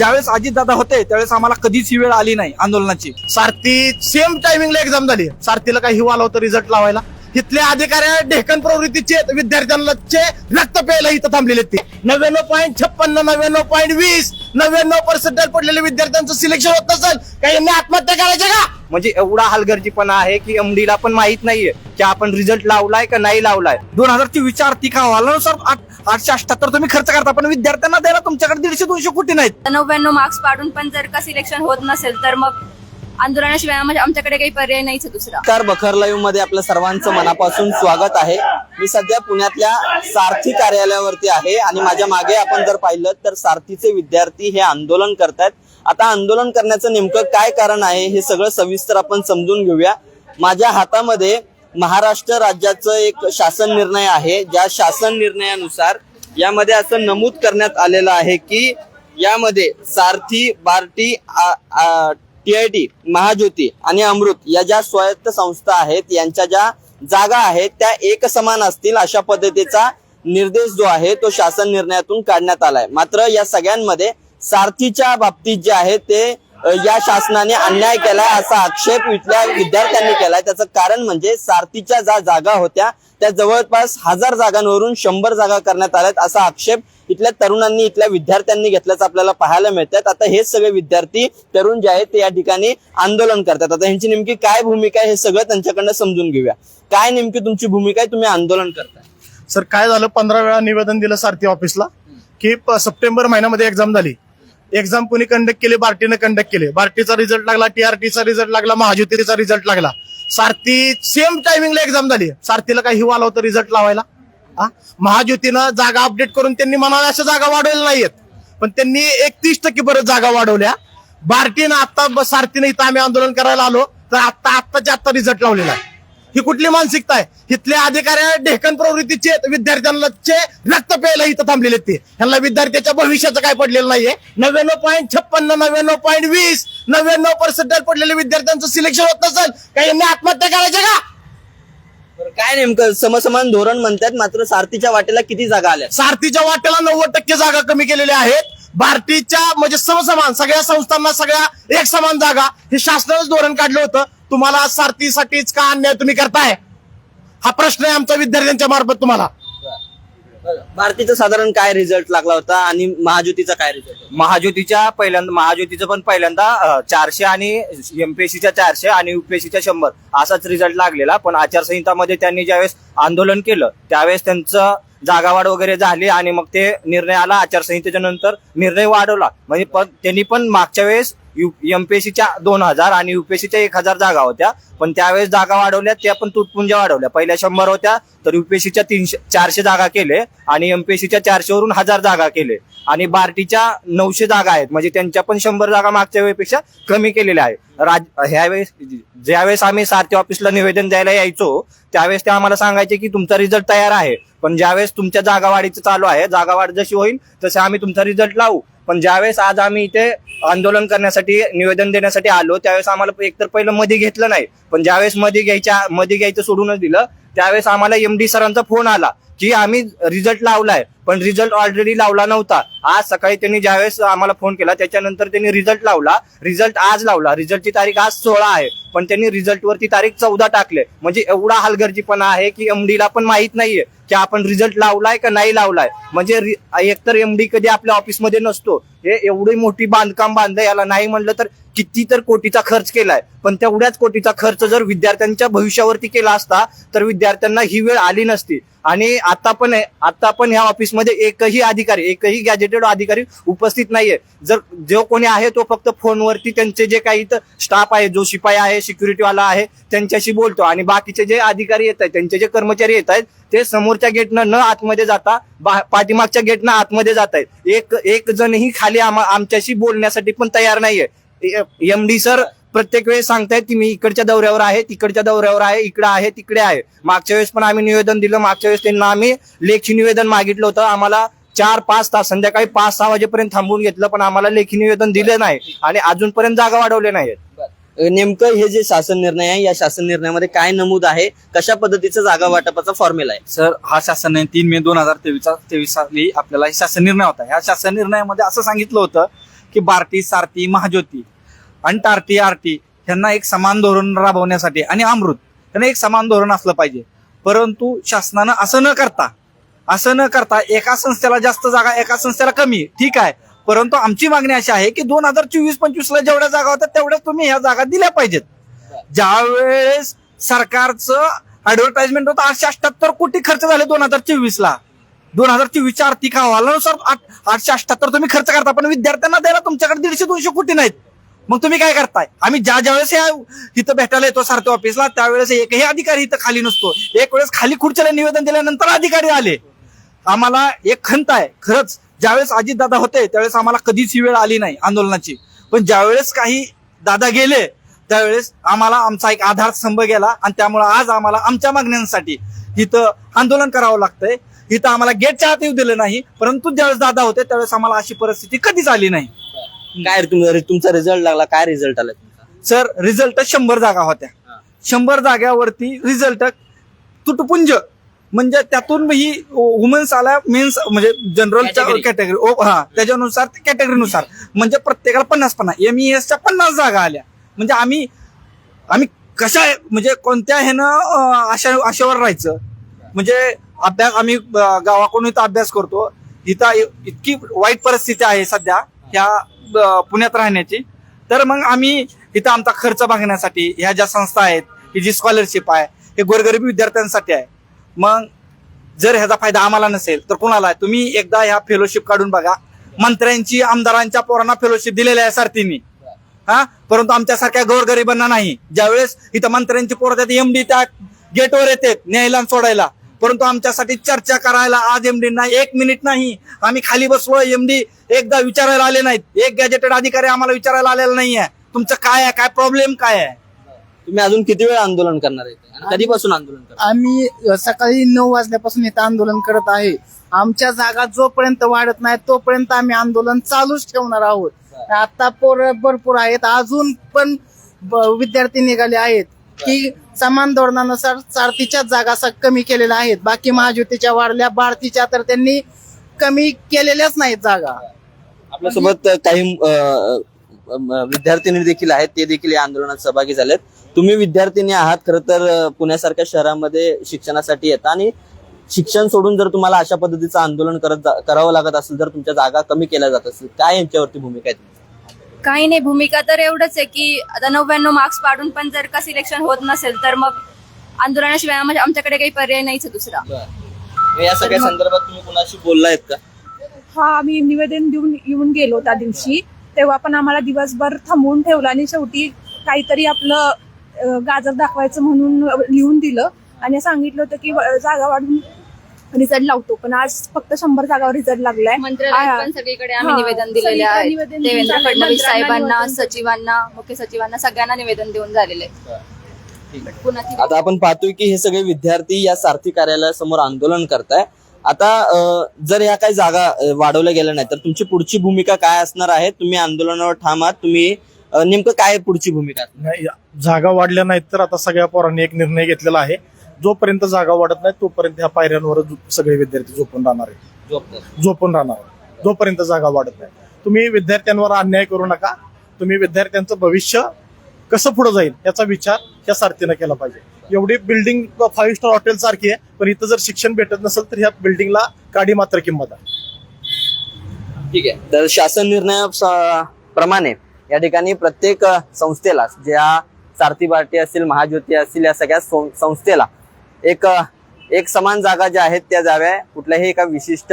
ज्यावेळेस अजितदादा होते त्यावेळेस आम्हाला कधीच ही वेळ आली नाही आंदोलनाची. सारथी सेम टायमिंगला एक्झाम झाली. सारथीला काही हिवाला होतं होता रिझल्ट लावायला. इथल्या अधिकारी ढेकन प्रवृत्तीचे विद्यार्थ्यांना चे रक्त प्यायला इथं थांबलेले ते. नव्याण्णव पॉईंट छप्पन्न नव्याण्णव पॉईंट वीस नव्याण्णव पर्सेंटेज पडलेल्या विद्यार्थ्यांचं सिलेक्शन होत नसेल काही यांनी आत्महत्या करायच्या का? म्हणजे एवढा हलगर्जीपणा आहे की एमडीला पण माहीत नाहीये की आपण रिझल्ट लावलाय का नाही लावलाय. दोन हजार चोवीसच्या आर्थिक अहवालानुसार आठशे अठ्याहत्तर तुम्ही खर्च करता पण विद्यार्थ्यांना द्यायला तुमच्याकडे दीडशे दोनशे कोटी नाहीत. नव्याण्णव मार्क्स पाडून पण जर का सिलेक्शन होत नसेल तर मग आंदोलनाशिवाय म्हणजे आमच्याकडे काही पर्याय नाहीच आहे दुसरा. नमस्कार बखर लाईव्हमध्ये आपलं सर्वांचं मनापासून स्वागत आहे. मी सध्या पुण्यातल्या सारथी कार्यालयावरती आहे आणि माझ्या मागे आपण जर पाहिलं तर सारथीचे विद्यार्थी हे आंदोलन करतायत. आता आंदोलन करण्याचं नेमकं काय कारण आहे हे सगळं सविस्तर आपण समजून घेऊया. माझ्या हातामध्ये महाराष्ट्र राज्याचं एक शासन निर्णय आहे. ज्या शासन निर्णयानुसार यामध्ये असं नमूद करण्यात आलेलं आहे की यामध्ये सारथी बार्टी आ टी महाज्योती आणि अमृत या ज्या स्वायत्त संस्था आहेत यांच्या ज्या जागा आहेत त्या एक समान असतील अशा पद्धतीचा निर्देश जो आहे तो शासन निर्णयातून काढण्यात आलाय. मात्र या सगळ्यांमध्ये सारथीच्या बाबतीत जे आहे ते या शासनाने अन्याय केलाय असा आक्षेप इथल्या विद्यार्थ्यांनी केलाय. त्याचं कारण म्हणजे सारथीच्या ज्या जागा होत्या त्या जवळपास हजार जागांवरून शंभर जागा करण्यात आल्यात असा आक्षेप इथल्या तरुणांनी इथल्या विद्यार्थ्यांनी घेतल्याचं आपल्याला पाहायला मिळतात आता हेच सगळे विद्यार्थी तरुण जे आहेत ते या ठिकाणी आंदोलन करतात. आता ह्यांची नेमकी काय भूमिका आहे हे सगळं त्यांच्याकडनं समजून घेऊया. काय नेमकी तुमची भूमिका आहे तुम्ही आंदोलन करताय? सर काय झालं? पंधरा वेळा निवेदन दिलं सारथी ऑफिसला की सप्टेंबर महिन्यामध्ये एक्झाम झाली. एक्झाम कोणी कंडक्ट केली? बार्टीनं कंडक्ट केले. बार्टीचा रिझल्ट लागला टीआरटीचा रिझल्ट लागला महाज्योतीचा रिझल्ट लागला. सारथी सेम टायमिंगला एक्झाम झाली. सारथीला काही हिवाला होतं होता रिझल्ट लावायला. महाज्योतीनं जागा अपडेट करून त्यांनी म्हणाल्या अशा जागा वाढवल्या नाहीयेत. पण त्यांनी एकतीस टक्के परत जागा वाढवल्या. बार्टीनं आता सारथीनं इथं आम्ही आंदोलन करायला आलो तर आता आत्ताच्या आत्ता रिझल्ट लावलेला आहे. ही कुठली मानसिकता आहे? इथल्या अधिकारी ढेकन प्रवृत्तीचे विद्यार्थ्यांना चे रक्त प्यायला इथं थांबलेले आहेत ते. ह्यांना विद्यार्थ्याच्या भविष्याचं काय पडलेलं नाहीये. नव्याण्णव पॉईंट छप्पन्न नव्याण्णव पॉईंट वीस नव्याण्णव पर्सेंटेज पडलेल्या विद्यार्थ्यांचं सिलेक्शन होत नसेल काही यांनी आत्महत्या करायच्या का? काय नेमकं समसमान धोरण म्हणतात मात्र सारथीच्या वाटेला किती जागा आल्या? सारथीच्या वाटेला नव्वद टक्के जागा कमी केलेल्या आहेत. भारतीच्या म्हणजे समसमान सगळ्या संस्थांना सगळ्या एक समान जागा. हे शासनाच धोरण काढलं होतं. तुम्हाला सारथीसाठीच का अन्याय तुम्ही करताय? हा प्रश्न आहे आमच्या विद्यार्थ्यांच्या मार्फत तुम्हाला. भारतीचा साधारण काय रिझल्ट लागला होता आणि महाज्योतीचा काय रिझल्ट महाज्योतीच्या पहिल्यांदा महाज्योतीचं पण पहिल्यांदा चारशे आणि एमपीएससीच्या चारशे आणि युपीएससीच्या शंभर असाच रिझल्ट लागलेला. पण आचारसंहितामध्ये त्यांनी ज्यावेळेस आंदोलन केलं त्यावेळेस त्यांचं जागावाढ वगैरे झाली आणि मग ते निर्णय आला. आचारसंहितेच्या नंतर निर्णय वाढवला. म्हणजे पण त्यांनी पण मागच्या वेळेस एमपीएससीच्या दोन हजार आणि युपीएससीच्या एक हजार जागा होत्या. पण त्यावेळेस जागा वाढवल्या त्या पण तुटपुंज्या वाढवल्या. पहिल्या शंभर होत्या तर युपीएससीच्या तीनशे चारशे जागा केले आणि एमपीएससीच्या चारशेवरून हजार जागा केले. आणि बार्टीच्या नऊशे जागा आहेत म्हणजे त्यांच्या पण शंभर जागा मागच्या वेळेपेक्षा कमी केलेल्या आहे राज ह्यावेळेस ज्यावेळेस आम्ही सारथी ऑफिसला निवेदन द्यायला यायचो त्यावेळेस ते आम्हाला सांगायचे की तुमचा रिझल्ट तयार आहे पण ज्यावेळेस तुमच्या जागावाढीचं चालू आहे जागावाढ जशी होईल तसे आम्ही तुमचा रिझल्ट लावू. पण ज्यावेळेस आज आम्ही इथे आंदोलन करण्यासाठी निवेदन देण्यासाठी आलो त्यावेळेस आम्हाला एकतर पहिलं मध्ये घेतलं नाही पण ज्यावेळेस मध्ये घ्यायच्या मध्ये घ्यायचं सोडूनच दिलं त्यावेळेस आम्हाला एमडी सरांचा फोन आला की आम्ही रिझल्ट लावलाय. पण रिझल्ट ऑलरेडी लावला नव्हता. आज सकाळी त्यांनी ज्यावेळेस आम्हाला फोन केला त्याच्यानंतर त्यांनी रिझल्ट लावला. रिझल्ट आज लावला. रिझल्टची तारीख आज सोळा आहे. पण त्यांनी रिझल्टवरती तारीख चौदा टाकले. म्हणजे एवढा हलगर्जीपणा आहे की एमडीला पण माहीत नाहीये की आपण रिझल्ट लावलाय का नाही लावलाय. म्हणजे एकतर एमडी कधी आपल्या ऑफिसमध्ये नसतो. हे एवढी मोठी बांधकाम बांधलं याला नाही म्हणलं तर किती तर कोटीचा खर्च केलाय. पण तेवढ्याच कोटीचा खर्च जर विद्यार्थ्यांच्या भविष्यावरती केला असता तर विद्यार्थ्यांना ही वेळ आली नसती. आणि आता पण आहे- आता पण ह्या ऑफिसमध्ये मध्ये एकही अधिकारी एकही गॅजेटेड अधिकारी उपस्थित नाहीये. जर जो कोणी आहे तो फक्त फोनवरती त्यांचे जे काही स्टाफ आहे जो शिपाई आहे सिक्युरिटीवाला आहे त्यांच्याशी बोलतो. आणि बाकीचे जे अधिकारी येत आहेत त्यांचे जे कर्मचारी येत आहेत ते समोरच्या गेटनं न आतमध्ये जाता बा- पाठीमागच्या गेटनं आतमध्ये जात आहेत. एक एक जणही खाली आम्हा- आमच्याशी बोलण्यासाठी पण तयार नाहीये. एम डी सर प्रत्येक वेळेस सांगतायत की मी इकडच्या दौऱ्यावर आहे तिकडच्या दौऱ्यावर आहे इकडे आहे तिकडे आहे. मागच्या वेळेस पण आम्ही निवेदन दिलं मागच्या वेळेस त्यांना आम्ही लेखी निवेदन मागितलं होतं. आम्हाला चार पाच तास संध्याकाळी पाच सहा वाजेपर्यंत थांबून घेतलं पण आम्हाला लेखी निवेदन दिलं नाही आणि अजूनपर्यंत जागा वाढवले नाहीत नेमकं हे जे शासन निर्णय आहे या शासन निर्णयामध्ये काय नमूद आहे? कशा पद्धतीचा जागा वाटपाचा फॉर्म्युला आहे? सर हा शासन निर्णय तीन मे दोन हजार तेवीसचा तेवीस साली आपल्याला हे शासन निर्णय होता. ह्या शासन निर्णयामध्ये असं सांगितलं होतं की बार्टी सारथी महाज्योती आणि टार्टी आरटी यांना एक समान धोरण राबवण्यासाठी आणि अमृत यांना एक समान धोरण असलं पाहिजे. परंतु शासनानं असं न करता असं न करता एका संस्थेला जास्त जागा एका संस्थेला कमी ठीक आहे. परंतु आमची मागणी अशी आहे की दोन हजार चोवीस पंचवीस ला जेवढ्या जागा होत्या तेवढ्याच तुम्ही ह्या जागा दिल्या पाहिजेत. ज्या वेळेस सरकारचं ऍडव्हर्टाइजमेंट होतं आठशे अठ्याहत्तर कोटी खर्च झाले दोन हजार चोवीस ला. दोन हजार चोवीसच्या आर्थिक अहवालानुसार आठ- आठशे अठ्याहत्तर तुम्ही खर्च करता पण विद्यार्थ्यांना द्यायला तुमच्याकडे दीडशे दोनशे कोटी नाहीत. मग तुम्ही काय करताय? आम्ही ज्या ज्या वेळेस या इथं भेटायला येतो सारथी ऑफिसला त्यावेळेस एकही अधिकारी इथं खाली नसतो. एक वेळेस खाली खुर्चीला निवेदन दिल्यानंतर अधिकारी आले. आम्हाला एक खंत आहे. खरंच ज्यावेळेस अजितदादा होते त्यावेळेस आम्हाला कधीच ही वेळ आली नाही आंदोलनाची. पण ज्यावेळेस काही दादा गेले त्यावेळेस आम्हाला आमचा एक आधारस्तंभ गेला आणि त्यामुळे आज आम्हाला आमच्या मागण्यांसाठी इथं आंदोलन करावं लागतंय. इथं आम्हाला गेटच्या आत येऊ दिलं नाही परंतु ज्यावेळेस दादा होते त्यावेळेस आम्हाला अशी परिस्थिती कधीच आली नाही. काय तुमचा तुमचा रिझल्ट लागला काय रिझल्ट आला तुमचा? सर रिझल्ट शंभर जागा होत्या. शंभर जाग्यावरती रिझल्ट तुटपुंज. म्हणजे त्यातून ही वुमन्स आला मेन्स म्हणजे जनरलच्या. कॅटेगरी हा त्याच्यानुसार कॅटेगरीनुसार म्हणजे प्रत्येकाला पन्नास पन्नास. एम च्या पन्नास जागा आल्या. म्हणजे आम्ही आम्ही कशा म्हणजे कोणत्या ह्यानं आशा आशेवर राहायचं? म्हणजे अभ्यास आम्ही गावाकडून इथं अभ्यास करतो. इथं इतकी वाईट परिस्थिती आहे सध्या. ह्या पुण्यात राहण्याची. तर मग आम्ही इथं आमचा खर्च भागण्यासाठी ह्या ज्या संस्था आहेत ही जी स्कॉलरशिप आहे हे गोरगरीब विद्यार्थ्यांसाठी आहे. मग जर ह्याचा फायदा आम्हाला नसेल तर कुणाला तुम्ही एकदा ह्या फेलोशिप काढून बघा. मंत्र्यांची आमदारांच्या पोरांना फेलोशिप दिलेल्या आहे सारथींनी. हा? परंतु आमच्यासारख्या गोरगरिबांना नाही. ज्यावेळेस इथं मंत्र्यांची पोरं एमडी त्या गेटवर येते न्यायला सोडायला. परंतु आमच्यासाठी चर्चा करायला आज एमडी नाही एक मिनिट नाही. आम्ही खाली बसलो एमडी एकदा विचारायला आले नाहीत. एक गॅजेटेड अधिकारी आम्हाला विचारायला आलेला नाहीये. तुमचं काय आहे? काय प्रॉब्लेम काय आहे? तुम्ही अजून किती वेळ आंदोलन करणार आहे आणि कधीपासून आंदोलन करणार? आम्ही सकाळी नऊ वाजल्यापासून इथं आंदोलन करत आहे. आमच्या जागा जोपर्यंत वाढत नाही तोपर्यंत आम्ही आंदोलन चालूच ठेवणार आहोत. आता पोर भरपूर आहेत. अजून पण ब- विद्यार्थी निघाले आहेत. की समान धोरणानुसार सारथीच्याच जागा कमी केलेल्या आहेत. बाकी महाज्योतीच्या वाढल्या बारतीच्या तर त्यांनी कमी केलेल्याच नाहीत जागा. आपल्यासोबत काही विद्यार्थिनी देखील आहेत ते देखील या आंदोलनात सहभागी झालेत. तुम्ही विद्यार्थिनी आहात खरं तर पुण्यासारख्या शहरामध्ये शिक्षणासाठी येता आणि शिक्षण सोडून जर तुम्हाला अशा पद्धतीचं आंदोलन करत करावं लागत असेल तर तुमच्या जागा कमी केल्या जात असतील. काय यांच्यावरती भूमिका आहे काही नाही भूमिका तर एवढंच आहे की आता नव्याण्णव मार्क्स पाडून पण जर का सिलेक्शन होत नसेल तर मग आंदोलनाशिवाय म्हणजे आमच्याकडे काही पर्याय नाहीच आहे दुसरा. या सगळ्या संदर्भात तुम्ही कुणाशी बोललायत का? हा आम्ही निवेदन देऊन येऊन गेलो त्या दिवशी. तेव्हा पण आम्हाला दिवसभर थांबवून ठेवलं आणि शेवटी काहीतरी आपलं अं, गाजर दाखवायचं म्हणून लिहून दिलं. आणि सांगितलं होतं की जागा वाढून रिझल्ट लावतो. पण आज फक्त शंभर जागावर रिझल्ट लागलाय. मंत्रालयात. पण सगळीकडे आम्ही हा, निवेदन दिलेले सगळीकडे आहे निवेदन देवेंद्र झालंय. फडणवीस मंत्र्यांना साहेबांना निवेदन सचिवांना मुख्य सचिवांना सगळ्यांना निवेदन देऊन झालेले ती- आता आपण पाहतोय की हे सगळे विद्यार्थी या सारथी कार्यालयासमोर आंदोलन करताय. आता अं, जर या काही जागा अं, वाढवल्या गेल्या नाही तर तुमची पुढची भूमिका काय असणार आहे? तुम्ही आंदोलनावर ठाम आहात. तुम्ही अं, नेमकं काय पुढची भूमिका? नाही, जागा वाढल्या नाहीत तर आता सगळ्या पोरांनी एक निर्णय घेतलेला आहे. जोपर्यंत जागा वाढत नाही तोपर्यंत ह्या पायऱ्यांवर सगळे विद्यार्थी झोपून राहणार आहे झोपतात. झोपून राहणार. जोपर्यंत जागा वाढत नाही. तुम्ही विद्यार्थ्यांवर अन्याय करू नका. तुम्ही विद्यार्थ्यांचं भविष्य कसं पुढे जाईल याचा विचार या सारथीनं केला पाहिजे. एवढी बिल्डिंग फाईव्ह स्टार हॉटेल सारखी आहे पण इथं जर शिक्षण भेटत नसेल तर ह्या बिल्डिंगला काडी मात्र किंमत आहे. ठीक आहे. तर शासन निर्णया प्रमाणे या ठिकाणी प्रत्येक संस्थेला ज्या सारथी बार्टी असतील महाज्योती असतील या सगळ्या सं- संस्थेला एक एक समान जागा ज्या आहेत त्या जाव्या कुठल्याही एका विशिष्ट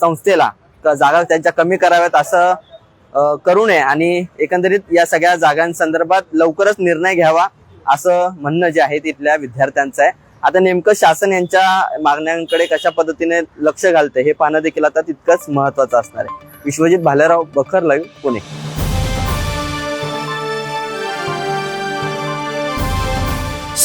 संस्थेला जागा त्यांच्या कमी कराव्यात असं करू नये. आणि एकंदरीत या सगळ्या जागांसंदर्भात लवकरच निर्णय घ्यावा असं म्हणणं जे आहे तिथल्या विद्यार्थ्यांचं आहे. आता नेमकं शासन यांच्या मागण्यांकडे कशा पद्धतीने लक्ष घालतं हे पाहणं देखील आता तितकंच महत्वाचं असणार आहे. विश्वजित भालेराव बखर लाईव्ह पुणे.